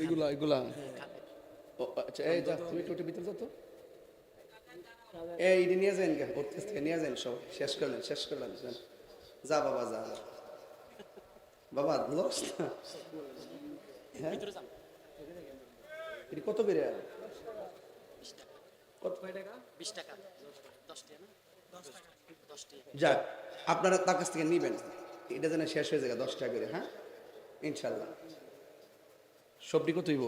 এইগুলা এগুলা আচ্ছা এই যা তুমি একটু ভিতরে যাও তো। এই ইডি নিয়ে যান গে ওর থেকে নিয়ে যান সব। শেষ করলেন শেষ করলেন যা বাবা যা। বাবা লস না হ্যাঁ? এটি কত বেড়ে কত? বিশ টাকা। দশ টাকা। দশ টাকা। যাক আপনারা তার কাছ থেকে নিবেন। এটা যেন শেষ হয়ে দশ টাকা করে হ্যাঁ? ইনশাল্লাহ। সবটি কত হইব?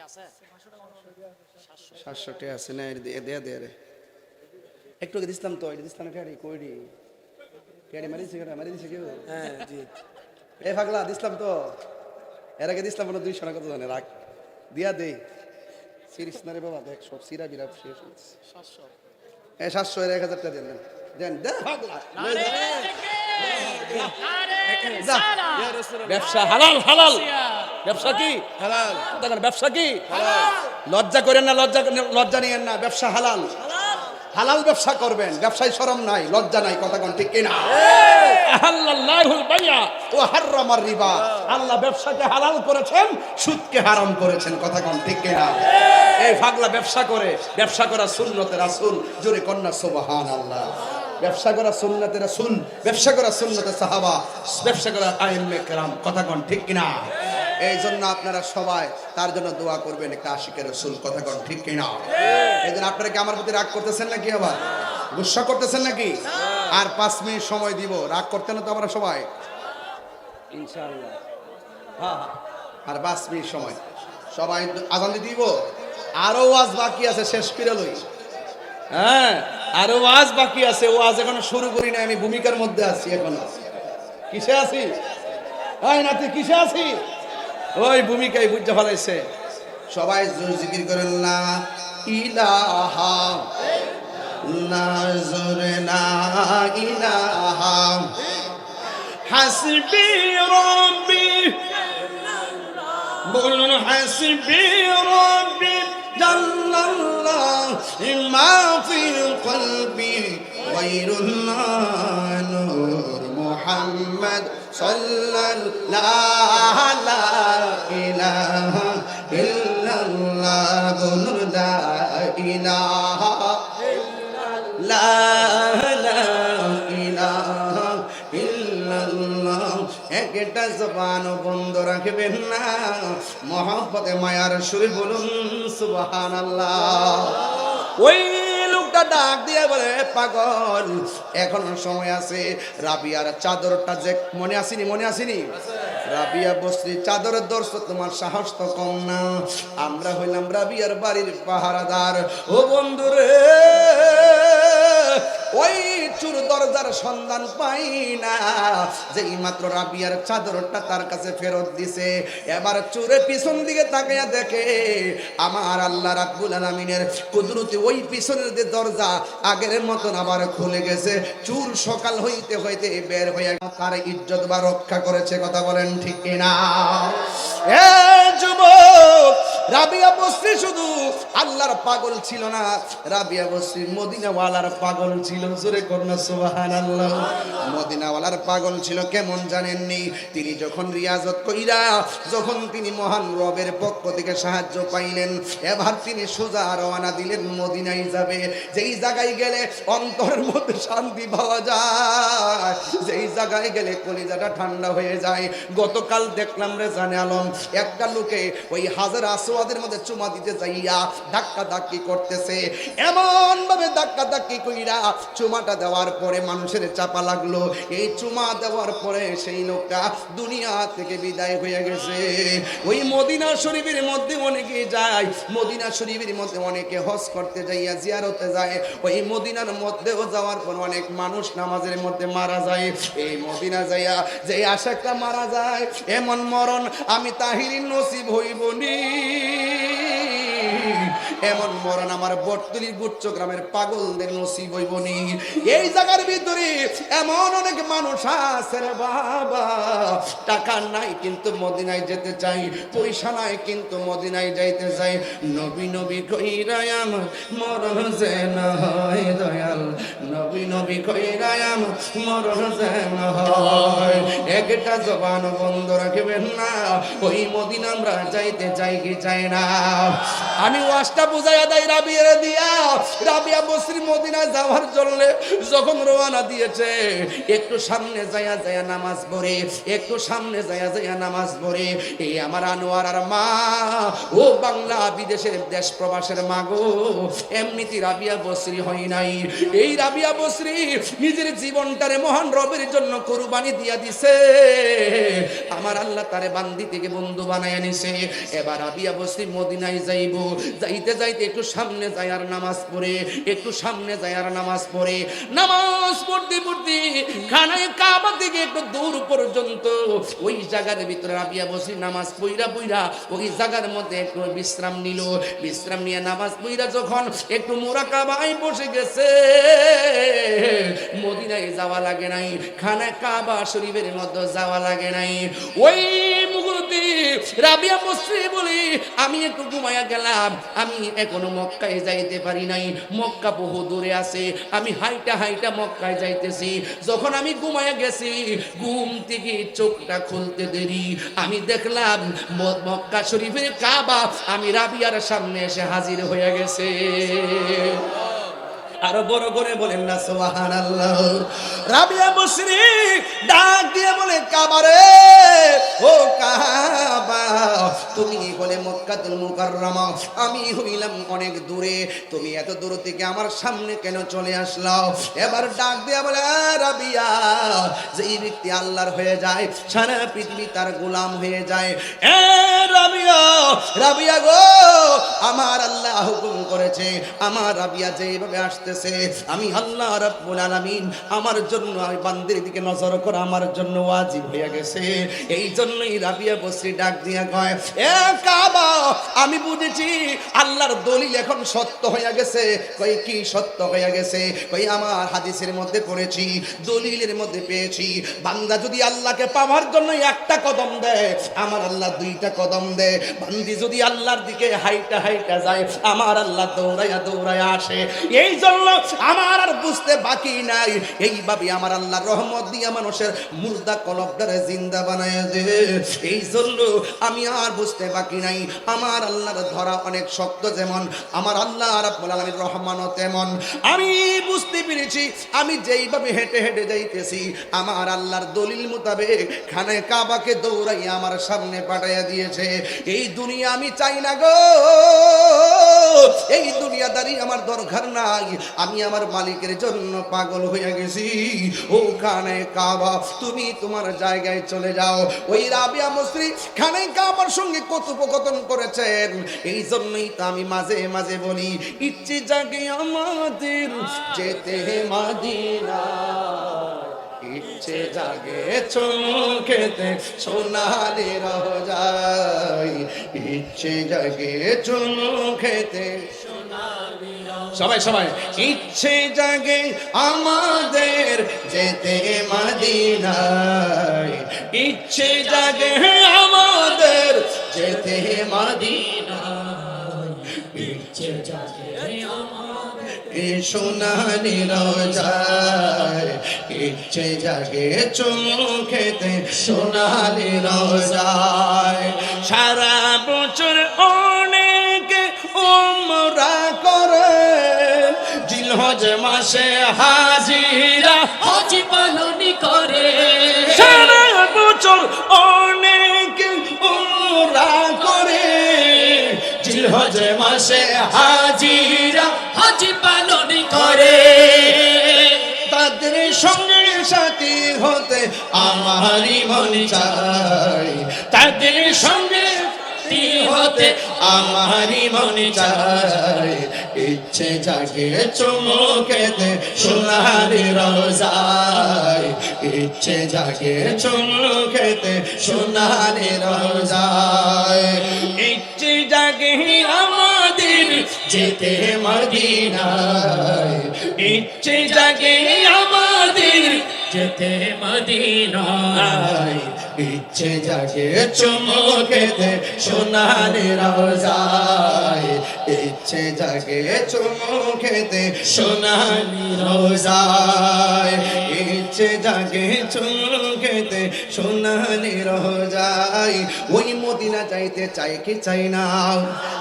আছে? সাতশো সাতশো টাকা আছে না দে- দেয়া দেয়া রে একটু আগে দিছিলাম তো এটা দিছিলাম কইডি মারিছে কেন মারি দিছে কেউ? হ্যাঁ জি। এ পাগলা দিছিলাম তো। এর আগে দিছিলাম দুইশো না কত জানে রাখ। দিয়া দে সিরিস না রে বাবা দেখ সব সিরা বিরা শেষ হচ্ছে হ্যাঁ সাতশো এক হাজার টাকা দেন দেন। ব্যবসা হালাল হালাল। ব্যবসা কি? হালাল। দেখেন ব্যবসা কি? লজ্জা করেন না লজ্জা লজ্জা নিয়েন না। ব্যবসা হালাল। হালাল ব্যবসা করবেন ব্যবসায় শরম নাই লজ্জা নাই কথা কোন ঠিক কিনা? ও হাররামার রিবা। আল্লাহ ব্যবসাকে হালাল করেছেন সুদকে হারাম করেছেন কথা কোন ঠিক কিনা? এই ফাগলা ব্যবসা করে ব্যবসা করা সুন্নতে আসুন জোরে কন্যা সুবহানাল্লাহ। ব্যবসা করা সুন্নতে রাসূল ব্যবসা করা সুন্নতে সাহাবা ব্যবসা করা আইম্মে কেরাম কথা কোন ঠিক কিনা? এই জন্য আপনারা সবাই তার জন্য দোয়া করবেন একটা আশিকের রসুল কথা কোন ঠিক কিনা? এই জন্য আপনারা কি আমার প্রতি রাগ করতেছেন নাকি আবার? গুসা করতেছেন নাকি? আর পাঁচ মিনিট সময় দিব। রাগ করতেন না তো আমরা সবাই? ইনশাআল্লাহ। হ্যাঁ হ্যাঁ। আর পাঁচ মিনিট সময়। সবাই আজান দিয়ে দিব। আরও ওয়াজ বাকি আছে শেষ করে লই। হ্যাঁ আরও ওয়াজ বাকি আছে। ওয়াজ এখনও শুরু করি না আমি ভূমিকার মধ্যে আছি এখনও। কিসে আছি? এই নাতি কিসে আছি? ওই ভূমিকায় বুঝতে ফেলাইছে সবাই জোর জিকির করেন না। ইলাহা। না জোরে না ইলাহা। হাসবি রব্বি। বলুন, হাসবি রব্বি। জাল্লাল্লাহ মা ফি কলবি। গায়রুল্লাহ নূর মুহাম্মদ সাল্লাল্লাহ লা ইলাহা। ইলাহা লা ইলাহা ইল্লাল্লাহ। একটা জবান বন্ধ রাখবেন না। মহব্বতে, মায়ার সুরে বলুন, সুবহানাল্লাহ। ওই লোকটা ডাক দিয়ে বলে, পাগল, এখনও সময় আছে। রাবিয়ার চাদরটা যে মনে আসেনি মনে আসেনি? রাবিয়া বসরি চাদরের দর্শ, তোমার সাহস তো কম না। আমরা হইলাম রাবিয়ার বাড়ির পাহারাদার। ও বন্ধুরে ওই চুর দরজার সন্ধান পাই না। যেই মাত্র রাবিয়ার চাদরটা তার কাছে ফেরত দিছে। এবার চুরে পিছন দিকে তাকাইয়া দেখে আমার আল্লাহ রাব্বুল আলামিনের কুদরতি ওই পিছনের যে দরজা আগের মতন আবার খুলে গেছে। চুর সকাল হইতে হইতে বের হয়ে তার ইজ্জত বা রক্ষা করেছে, কথা বলেন ঠিক কিনা? এ যুবক রাবিয়া বসরি শুধু আল্লাহর পাগল ছিল না, রাবিয়া বসরি মদিনাওয়ালার পাগল ছিল, জোরে কন্যা সুবাহান আল্লাহ মদিনাওয়ালার পাগল ছিল কেমন জানেননি? তিনি যখন রিয়াজত কইরা, যখন তিনি মহান রবের পক্ষ থেকে সাহায্য পাইলেন, এবার তিনি সোজা রওনা দিলেন মদিনায় যাবে। যেই জায়গায় গেলে অন্তরের মধ্যে শান্তি পাওয়া যায়, যেই জায়গায় গেলে কলিজাটা ঠান্ডা হয়ে যায়। গতকাল দেখলাম রে জানে আলম, একটা লোকে ওই হাজার আসোয়াদের মধ্যে চুমা দিতে যাইয়া ধাক্কা ধাক্কি করতেছে। এমন ভাবে ধাক্কা ধাক্কি কইরা চুমাটা দেওয়ার পরে মানুষের চাপা লাগল। এই চুমা দেওয়ার পরে সেই লোকটা দুনিয়া থেকে বিদায় হয়ে গেছে। ওই মদিনা শরীফের মধ্যে অনেকে যায়, মদিনা শরীফের মধ্যে অনেকে হজ করতে যাইয়া জিয়ারতে যায়। ওই মদিনার মধ্যেও যাওয়ার পর অনেক মানুষ নামাজের মধ্যে মারা যায়। এই মদিনা যাইয়া যে আশাকটা মারা যায়, এমন মরণ আমি তাহিরিন নসিব হইবনি। এমন মরণ আমার বটতলি গুচ্ছ গ্রামের পাগলদের নসিব হইবনি এই জায়গার ভিতরে এমন অনেক মানুষ আছে রে বাবা। টাকা নাই কিন্তু মদিনায় যেতে চাই, পয়সা নাই কিন্তু মদিনায় যাইতে চাই। নবী নবী কইরাই আমার মরণ যে না হয় দয়াল নবী কইরায়াম মরণ যেন হয়। একটা জবান বন্ধ রাখবেন না, ওই আমরা কি চাই না। আমি বুঝাইয়া দেয়। রাবিয়া বসরি মদিনা যাওয়ার জন্য যখন রওনা দিয়েছে, একটু সামনে যায়া যায়া নামাজ পড়ে, একটু সামনে যায়া যায়া নামাজ পড়ে। এই আমার আনোয়ার আর মা, ও বাংলা বিদেশের দেশ প্রবাসের মাগো এমনিতে রাবিয়া বসরি হয় নাই। এই রাবিয়া বসরি, নিজের জীবনটারে মহান রবের জন্য কোরবানি দিয়া দিছে। আমার আল্লাহ তারে বান্দি থেকে বন্ধু বানায় নিছে। এবার রাবিয়া বসরি মদিনায় যাইব। যাইতে যাইতে একটু সামনে যায় আর নামাজ পড়ে, একটু সামনে যায় আর নামাজ পড়ে। নামাজ পড়তে পড়তে খানায় কাবা থেকে একটু দূর পর্যন্ত ওই জায়গার ভিতরে রাবিয়া বসরি নামাজ পইরা পইরা ওই জায়গার মধ্যে একটু বিশ্রাম নিল। বিশ্রাম নিয়ে নামাজ পইরা যখন একটু মোরা কাবায় বসে গেছে মদিনায় যাওয়া লাগে নাই, খানা কাবা শরীফের মধ্যে যাওয়া লাগে নাই। ওই মুহূর্তে রাবিয়া আমি একটু ঘুমাইয়া গেলাম। আমি এখনও মক্কায় যাইতে পারি নাই, মক্কা বহু দূরে আছে। আমি হাইটা হাইটা মক্কায় যাইতেছি। যখন আমি ঘুমাইয়া গেছি, ঘুম থেকে চোখটা খুলতে দেরি। আমি দেখলাম মক্কা শরীফের কাবা আমি রাবিয়ার সামনে এসে হাজির হয়ে গেছে। আরও বড় করে বলেন না সোহান আল্লাহ রাবিয়া বসরি ডাক দিয়ে বলে, কাবারে, ও কাবা, তুমি বলে মক্কাতুল মুকাররমা, আমি হইলাম অনেক দূরে, তুমি এত দূর থেকে আমার সামনে কেন চলে আসলাও? এবার ডাক দিয়ে বলে রাবিয়া, যেই ব্যক্তি আল্লাহর হয়ে যায়, সারা পৃথিবী তার গোলাম হয়ে যায়। এ রাবিয়া রাবিয়া গো, আমার আল্লাহ হুকুম করেছে, আমার রাবিয়া যেভাবে আসতেছে আমি আল্লাহ রাব্বুল আলামিন, আমার জন্য আর বান্দির দিকে নজর করা আমার জন্য ওয়াজিব হয়ে গেছে। এই জন্যই রাবিয়া বসরি ডাক দিয়া কয়, এ কাবা, আমি বুঝেছি আল্লাহর দলিল এখন সত্য হয়ে গেছে। কই কি সত্য হয়ে গেছে? কই আমার হাদিসের মধ্যে পড়েছি, দলিলের মধ্যে পেয়েছি। বান্দা যদি আল্লাহকে পাওয়ার জন্য একটা কদম দেয়, আমার আল্লাহ দুইটা কদম দেয়। বান্দি যদি আল্লাহর দিকে হাইটা হাইটা যায়, আমার আল্লাহ দৌড়াইয়া দৌড়াইয়া আসে। এই জন্য আমার আর বুঝতে বাকি নাই। এইভাবে আমার আল্লাহ রহমত দিয়া মানুষের মুর্দা কলবদারে জিন্দা বানায় দে। এই জন্য আমি আর বুঝতে বাকি নাই। আমার আল্লাহর ধরা অনেক শক্ত যেমন, আমার আল্লাহ রাব্বুল আলামিন রহমানও তেমন। আমি বুঝতে পেরেছি, আমি যেইভাবে হেঁটে হেঁটে যাইতেছি, আমার আল্লাহর দলিল মোতাবেক খানে কাবাকে দৌড়াইয়া আমার সামনে পাঠাইয়া দিয়েছে। এই দুনিয়া আমি চাই না গো। এই দুনিয়াদারি আমার দরকার নাই। আমি আমার মালিকের জন্য পাগল হয়ে গেছি। ও খানে কাবা, তুমি তোমার জায়গায় চলে যাও। ওই রাবিয়া মসরি খানে কাবার সঙ্গে কথোপকথন করেছেন। এই জন্যই তো আমি মাঝে মাঝে বলি, ইচ্ছে জাগে আমাদের যেতে মাদিনা ইচ্ছে জাগে চোখেতে সোনালি রোজাই ইচ্ছে জাগে চোখেতে সবাই সবাই। ইচ্ছে জাগে আমাদের যেতে মদিনায়। ইচ্ছে জাগে আমাদের যেতে ইচ্ছে জাগে সোনালি রোজায়। ইচ্ছে জাগে চোখেতে সোনালি রোজায়। সারা বছর অনেক মাসে হাজিরা হজি পালনি করে। সারা বছর অনেক ওমরা করে। জিলহজ মাসে হাজিরা হজি পালনি করে। তাদের সঙ্গে সাথী হতে আমারই মন চাই তাদের সঙ্গে সাথী হতে আমারই মন চাই ইচ্ছে জাগে চুমুকেতে সোনালি রোজায়। ইচ্ছে জাগে চুমুকেতে সোনালি রোজায়। ইচ্ছে জাগে আমাদের যেতে মদিনায়। ইচ্ছে জাগে আমাদের যেতে মদিনায়। ইচ্ছে জাগে চুমুকেতে সোনালি রোজায়। ইচ্ছে জাগে চুমুকেতে সোনালি রোজায়। জাগে চুলকেতে সোনালি রোজাই ওই মদিনা যাইতে চাই কি চাই না?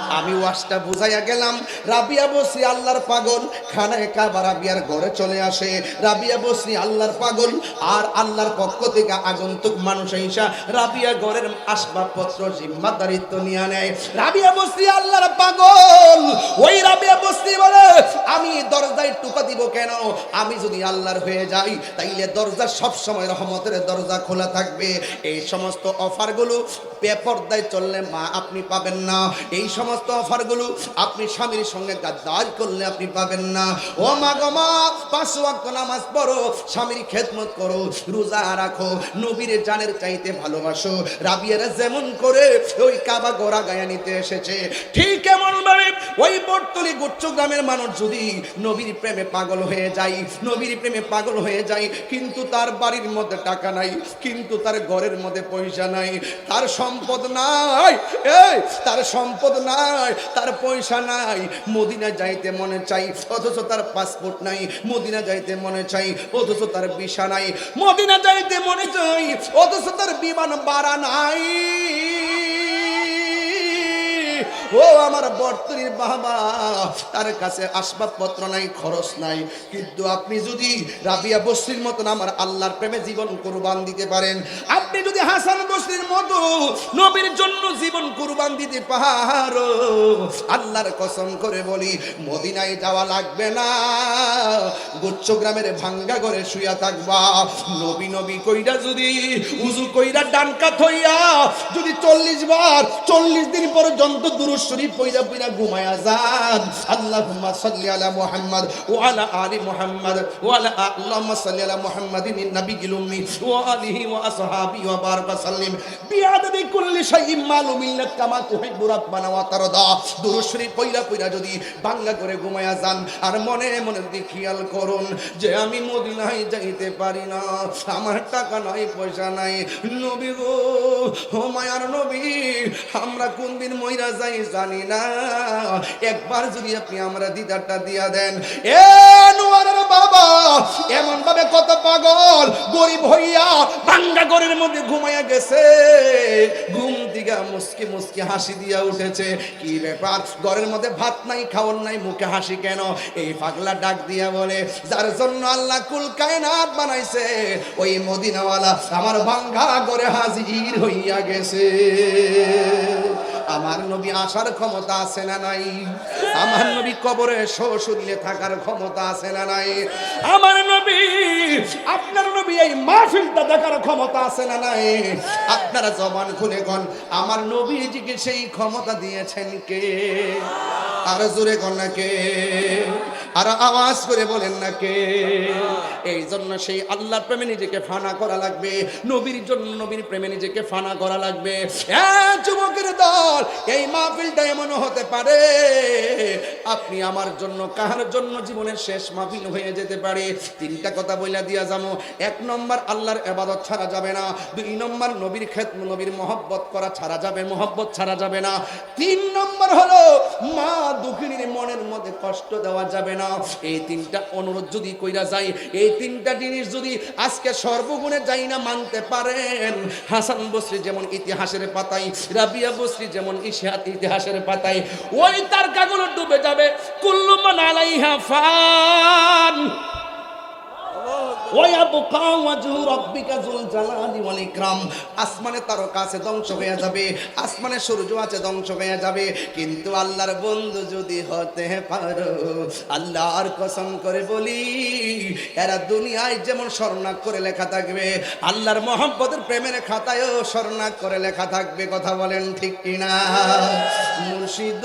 আমি ওয়াজটা বুঝাইয়া গেলাম, রাবিয়া বসরি আল্লাহর পাগল, খানায় কাবা রাবিয়ার ঘরে চলে আসে। রাবিয়া বসরি আল্লাহর পাগল, আর আল্লাহর পক্ষ থেকে আগন্তুক মানুষ ঈশা রাবিয়া ঘরের আসবাবপত্র জিম্মাদারিত্ব নিয়ে নেয়। রাবিয়া বসরি আল্লাহর পাগল। ওই রাবিয়া বসরি বলে, আমি দরজায় টুকা দিব কেন? আমি যদি আল্লাহর হয়ে যাই, তাইলে দরজা সব সময় রহমতের দরজা খোলা থাকবে। এই সমস্ত অফারগুলো বেপর্দায় চললে মা আপনি পাবেন না। এই সমস্ত অফারগুলো আপনি স্বামীর সঙ্গে গাদ্দার করলে আপনি পাবেন না। ও মা গো মা, পাঁচ ওয়াক্ত নামাজ পড়ো, স্বামীর খেদমত করো, রোজা রাখো, নবীর জানের চাইতে ভালোবাসো। রাবিয়ারা যেমন করে, ওই কাবা গোড়া গায়া নিতে এসেছে। ঠিক এমন ভাবে ওই বটতলি গুচ্ছ গ্রামের মানুষ যদি নবীর প্রেমে পাগল হয়ে যায়, নবীর প্রেমে পাগল হয়ে যায়, কিন্তু তার বাড়ির মধ্যে টাকা নাই, কিন্তু তার ঘরের মধ্যে পয়সা নাই, তার সম্পদ নাই, এই, তার সম্পদ নাই, তার পয়সা নাই। মদিনা যাইতে মনে চাই, অথচ তার পাসপোর্ট নাই। মদিনা যাইতে মনে চাই, অথচ তার ভিসা নাই। মদিনা যাইতে মনে চাই, অথচ তার বিমান বাড়া নাই। ও আমার বর্তনীর বাবা, তার কাছে আসবাবপত্র নাই, খরচ নাই। কিন্তু আপনি যদি রাবিয়া বস্তির মতন আমার আল্লাহর প্রেমে জীবন কুরবান দিতে পারেন, আপনি যদি হাসান বস্তির মতো নবীর জন্য জীবন কুরবান দিতে পারো, আল্লাহর কসম করে বলি, মদিনায় যাওয়া লাগবে না। গুচ্ছ গ্রামের ভাঙ্গা ঘরে শুয়া থাকবা। নবী নবী কইরা যদি, উজু কইরা ডানকা থইয়া যদি চল্লিশ বার, চল্লিশ দিন পর্যন্ত দুরুদ শরীফ পইরা পইরা ঘুমায়া যান। আল্লাহুম্মা সাল্লি আলা মুহাম্মদ ওয়া আলা আলি মুহাম্মদ ওয়া আলা আল্লাহুম্মা সাল্লি আলা মুহাম্মাদিন নাবিয়িল উম্মি ওয়া আলিহি ওয়া আসহাবি ওয়া বারাকা সাল্লিম। বিআদাদি কুল্লি শাইইন মালুমিন লাক কামা তুহিব্বু রাব্বানা ওয়া তারদা। দুরুদ শরীফ পইরা পইরা যদি বাংলা করে ঘুমায়া যান, আর মনে মনে যদি খেয়াল করুন যে আমি মদিনায় যাইতে পারি না। আমার টাকা নাই, পয়সা নাই। নবী গো, ও মায়ার নবী, আমরা কোন দিন মইরা যাই জানি না। একবার যদি আপনি আমরা দিদারটা দিয়া দেন। এ নোয়ারের বাবা এমন ভাবে কত পাগল, গরিব হইয়া বাঙ্গা ঘরের মধ্যে ঘুমাইয়া গেছে। ঘুম দিগা মুসকি মুসকি হাসি দিয়া উঠেছে। কি ব্যাপার? ঘরের মধ্যে ভাত নাই, খাওয়ার নাই, মুখে হাসি কেন? এই পাগলা ডাক দিয়া বলে, যার জন্য আল্লাহ কুল কায়নাত বানাইছে, ওই মদিনাওয়ালা আমার ভাঙ্গা ঘরে হাজির হইয়া গেছে। আমার নবী আসার ক্ষমতা আছে না নাই? আমার নবী কবরে শ্বশুরিয়ে থাকার ক্ষমতা আছে না নাই? আমার নবী, আপনার নবী এই মাহফিলটা দেখার ক্ষমতা আছে না নাই? আপনারা জবান খুলে গন আমার নবীজিকে সেই ক্ষমতা দিয়েছেন কে? আর জোরে গন না কে? আর আওয়াজ করে বলেন না কে? এই জন্য সেই আল্লাহর প্রেমে নিজেকে ফানা করা লাগবে। নবীর জন্য নবীর প্রেমে নিজেকে ফানা করা লাগবে। যুবকের দল, এই মাহফিলটা এমন হতে পারে? আপনি আমার জন্য, কাহার জন্য জীবনের শেষ মাহফিল হয়ে যেতে পারে? তিনটা কথা বইলা দিয়া যাব। এক নম্বর, আল্লাহর এবাদত ছাড়া যাবে না। দুই নম্বর, নবীর ক্ষেত নবীর মহব্বত করা ছাড়া যাবে, মহব্বত ছাড়া যাবে না। তিন নম্বর হলো মা দুঃখিনীর মধ্যে কষ্ট দেওয়া যাবে না। এই তিনটা অনুরোধ যদি কইরা যাই, এই তিনটা জিনিস যদি আজকে সর্বগুণে যাই না মানতে পারেন। হাসান বসরি যেমন ইতিহাসের পাতাই রাবিয়া বসরি যেমন ইশাত ইতিহাসের পাতাই ওই তার কাগুলো ডুবে যাবে। কুল্লুমান আলাইহা ফান। ওয়াবকা ওয়াজহু রাব্বিকা যুল জালালি ওয়াল ইকরাম। আসমানে তারকা আছে, ধ্বংস হয়ে যাবে। আসমানে সূর্য আছে, ধ্বংস হয়ে যাবে। কিন্তু আল্লাহর বন্ধু যদি হতে পারো, আল্লাহর কসম করে বলি, এরা দুনিয়ায় যেমন স্বর্ণাক করে লেখা থাকবে, আল্লাহর মোহাম্মদের প্রেমের খাতায়ও স্বর্ণাক করে লেখা থাকবে। কথা বলেন ঠিক কিনা? মুর্শিদ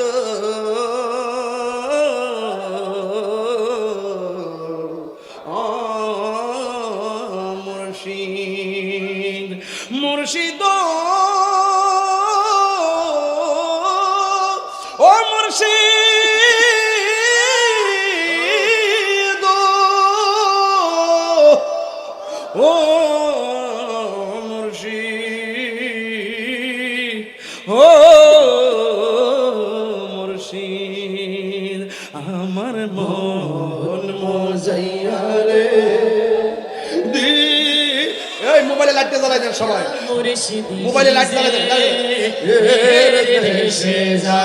ও মুর্শিদ আমার মন মজাইয়া রে। দি এই মোবাইলে লাইটটা জ্বালাই দেন সবাই। মোবাইলে লাইট জ্বালাই দেন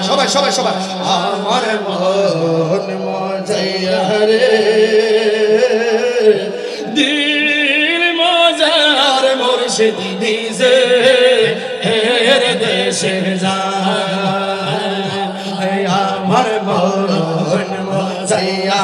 সবাই সবাই সবাই। আমার মন মজাইয়া রে। দিল মজার মুর্শিদ নিজে। দেশে যায় আমার মন সাইয়া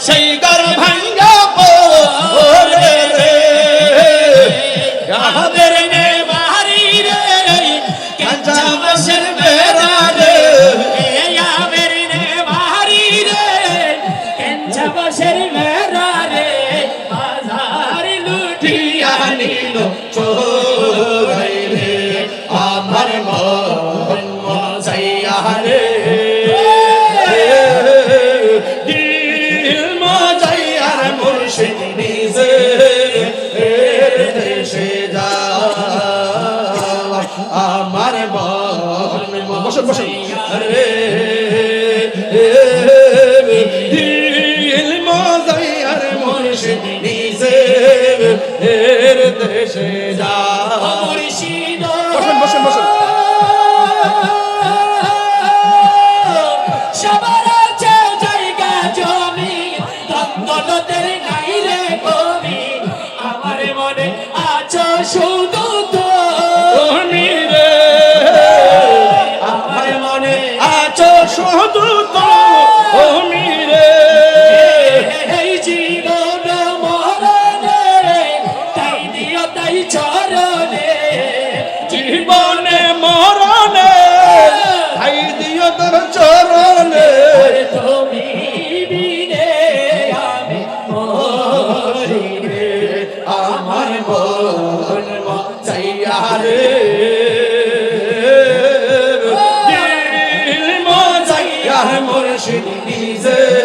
Say. বসেন বসেন। আসেন নিজের